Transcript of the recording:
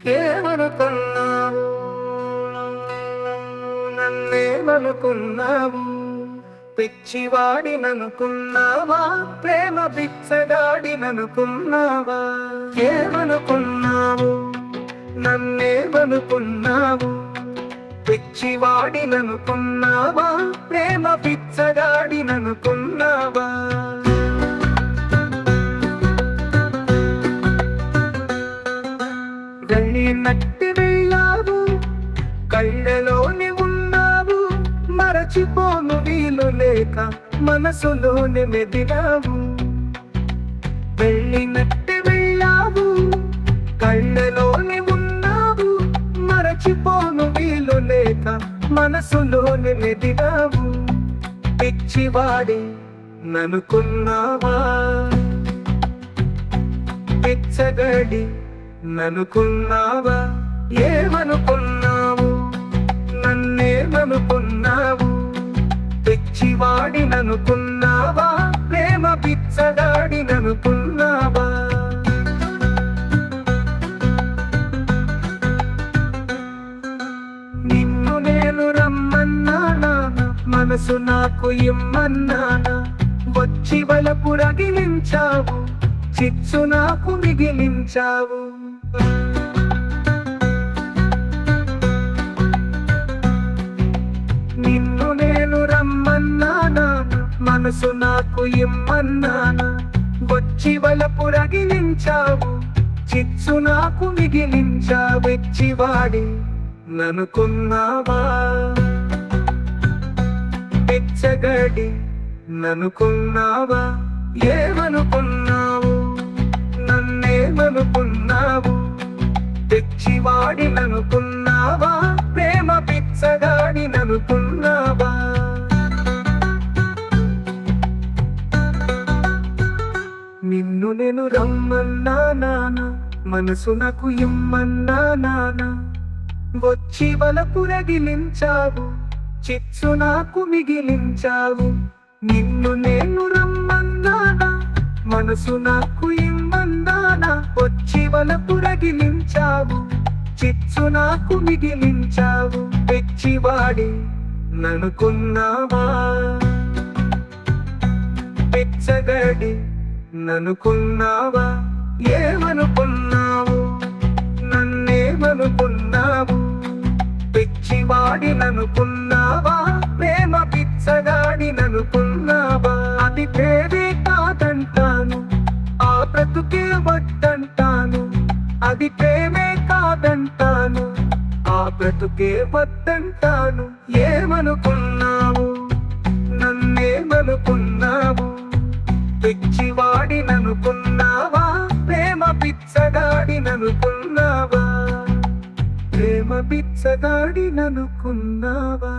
ఏమనుకున్నావు నన్నేమనుకున్నావు పిచ్చివాడిననుకున్నావా ప్రేమ బిచ్చగాడిననుకున్నావా ఏమనుకున్నావు? నన్నేమనుకున్నావు పిచ్చివాడిననుకున్నావా ప్రేమ బిచ్చగాడిననుకున్నావా నట్టి వెళ్ళావు. కళ్ళలోని ఉన్నావు. మరచిపోను వీలు లేక మనసులోని మెదిలావు. వెళ్ళినట్టి వెళ్ళావు. కళ్ళలోని ఉన్నావు. మరచిపోను వీలు లేక మనసులోని మెదిలావు. పిచ్చివాడి ననుకున్నావా? పిచ్చగడి ననుకున్నావా ఏమనుకున్నావు? నన్నేమనుకున్నావు? తెచ్చివాడిననుకున్నావా? ప్రేమ పిచ్చగాడి ననుకున్నావా నిన్ను నేను రమ్మన్నానా? మనసు నాకు ఇమ్మన్నానా? వచ్చి వలపు రగిలించావు? చిచ్చు నాకు మిగిలించావు. నిన్ను నేను రమ్మన్నానా మనసు నాకు ఇమ్మన్నానా. వచ్చి వలపు రగిలించావు చిచ్చు నాకు మిగిలించావు ఇచ్చివాడి ననుకున్నావా? పిచ్చగడి ననుకున్నావా? ఏమనుకున్నావా? అనుకున్నావు? తెచ్చివాడి ననుకున్నావా ప్రేమ పిచ్చగాడిననుకున్నావా? నిన్ను నేను రమ్మన్నా నానా మనసు నాకు ఇమ్మన్నా నానా వచ్చి వలపు రగిలించావు చిచ్చు నాకు మిగిలించావు. నిన్ను నేను రమ్మన్నానా? మనసు నాకు ఇమ్మ వచ్చి వలపురగిలించావు చిచ్చు నాకు మిగిలించావు. పెచ్చివాడి ననుకున్నావా? పిచ్చగడి ననుకున్నావా? ఏమనుకున్నా అది ప్రేమే కాదంటాను. ఆ బ్రతుకే వద్దంటాను. ఏమనుకున్నావు? నన్నేమనుకున్నావు? పిచ్చివాడిననుకున్నావా? ప్రేమ పిచ్చగాడిననుకున్నావా ప్రేమ పిచ్చగాడిననుకున్నావా